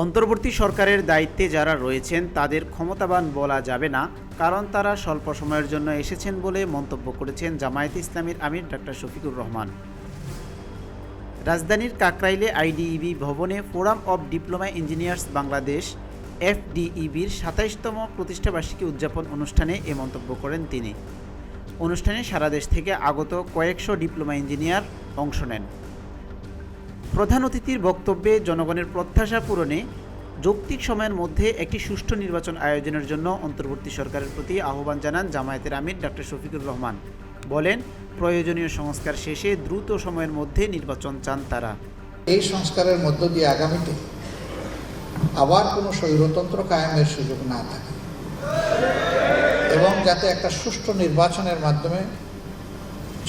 অন্তর্বর্তী সরকারের দায়িত্বে যারা রয়েছেন, তাদের ক্ষমতাবান বলা যাবে না, কারণ তারা স্বল্প সময়ের জন্য এসেছেন বলে মন্তব্য করেছেন জামায়াতে ইসলামীর আমির ডাক্তার শফিকুর রহমান। রাজধানীর কাকরাইলে আইডিইবি ভবনে forum of diploma engineers Bangladesh, এফডিইবির সাতাইশতম প্রতিষ্ঠাবার্ষিকী উদযাপন অনুষ্ঠানে এ মন্তব্য করেন তিনি। অনুষ্ঠানে সারা দেশ থেকে আগত কয়েকশো ডিপ্লোমা ইঞ্জিনিয়ার অংশ নেন। প্রধান অতিথির বক্তব্যে জনগণের প্রত্যাশা পূরণে যৌক্তিক সময়ের মধ্যে একটি সুষ্ঠু নির্বাচন আয়োজনের জন্য অন্তর্বর্তী সরকারের প্রতি আহ্বান জানান জামায়াতের আমির ডক্টর শফিকুর রহমান। বলেন, প্রয়োজনীয় সংস্কার শেষে দ্রুত সময়ের মধ্যে নির্বাচন চান তারা। এই সংস্কারের মধ্য দিয়ে আগামীতে আবার কোনো স্বৈরতন্ত্র কায়েমের সুযোগ না থাকে। এবং যাতে একটা সুষ্ঠু নির্বাচনের মাধ্যমে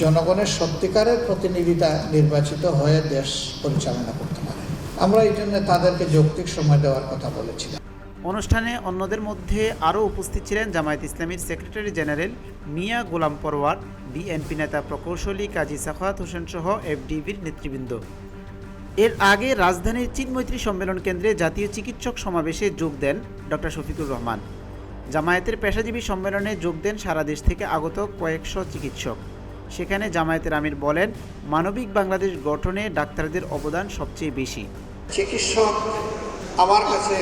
জনগণের সত্যিকারের প্রতিনিধিতা নির্বাচিত হয়ে দেশ পরিচালনা করতে পারে। আমরা এই জন্য তাদেরকে যৌক্তিক সময় দেওয়ার কথা বলেছিলাম। অনুষ্ঠানে অন্যদের মধ্যে আরও উপস্থিত ছিলেন জামায়াত ইসলামীর secretary general Mia Golam Parwar, BNP নেতা প্রকৌশলী কাজী সাফাত হোসেন সহ এফডিবির নেতৃবৃন্দ। এর আগে রাজধানীর চিনমৈত্রী সম্মেলন কেন্দ্রে জাতীয় চিকিৎসক সমাবেশে যোগ দেন ডক্টর শফিকুর রহমান। জামায়াতের পেশাজীবী সম্মেলনে যোগ দেন সারা দেশ থেকে আগত কয়েকশো চিকিৎসক। সেখানে জামায়াতের আমির বলেন, মানবিক বাংলাদেশ গঠনে ডাক্তারদের অবদান সবচেয়ে বেশি। চিকিৎসক আমার কাছে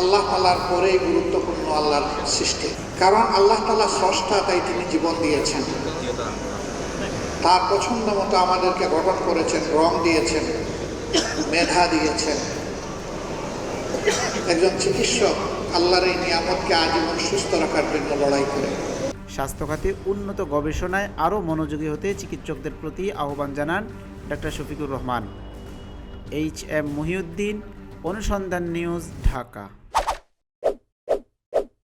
আল্লাহ তালার পরেই গুরুত্বপূর্ণ আল্লাহর সৃষ্টি। কারণ আল্লাহ তালা স্রষ্টা, তাই তিনি জীবন দিয়েছেন। তার পছন্দ মতো আমাদেরকে গঠন করেছেন, রং দিয়েছেন, মেধা দিয়েছেন। একজন চিকিৎসক আল্লাহর এই নিয়ামতকে আজীবন সুস্থ রাখার জন্য লড়াই করে। স্বাস্থ্য খাতে উন্নত গবেষণায় আরও মনোযোগী হতে চিকিৎসকদের প্রতি আহ্বান জানান doctor Shafiqur Rahman. H M Mohiuddin, Anusandhan news, Dhaka.